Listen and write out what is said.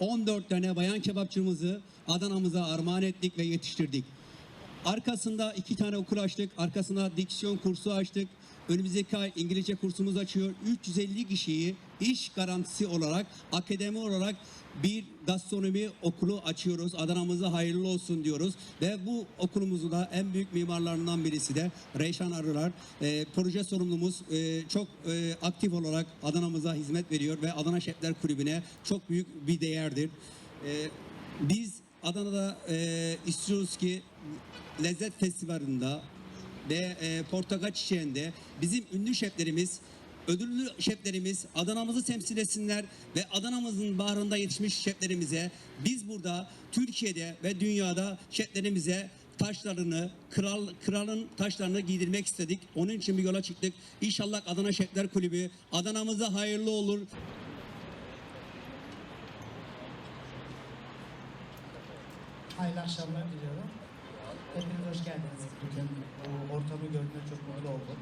14 tane bayan kebapçımızı Adana'mıza armağan ettik ve yetiştirdik. Arkasında iki tane okul açtık. Arkasında diksiyon kursu açtık. Önümüzdeki ay İngilizce kursumuz açıyor. 350 kişiyi iş garantisi olarak, akademi olarak bir gastronomi okulu açıyoruz. Adana'mıza hayırlı olsun diyoruz. Ve bu okulumuzun da en büyük mimarlarından birisi de Reyşan Arılar. Ee, proje sorumlumuz e, çok e, aktif olarak Adana'mıza hizmet veriyor ve Adana Şefler Kulübü'ne çok büyük bir değerdir. Ee, biz Adana'da e, istiyoruz ki Lezzet Festivali'nde ve e, Portakal Çiçeği'nde bizim ünlü şeflerimiz, ödüllü şeflerimiz Adana'mızı temsil etsinler ve Adana'mızın baharında yetişmiş şeflerimize biz burada Türkiye'de ve dünyada şeflerimize taşlarını, kral kralın taşlarını giydirmek istedik. Onun için bir yola çıktık. İnşallah Adana Şefler Kulübü Adana'mıza hayırlı olur. Hayırlı akşamlar diliyorum. Geldiniz. Bugün bu ortamı gördüğümde çok mutlu oldum.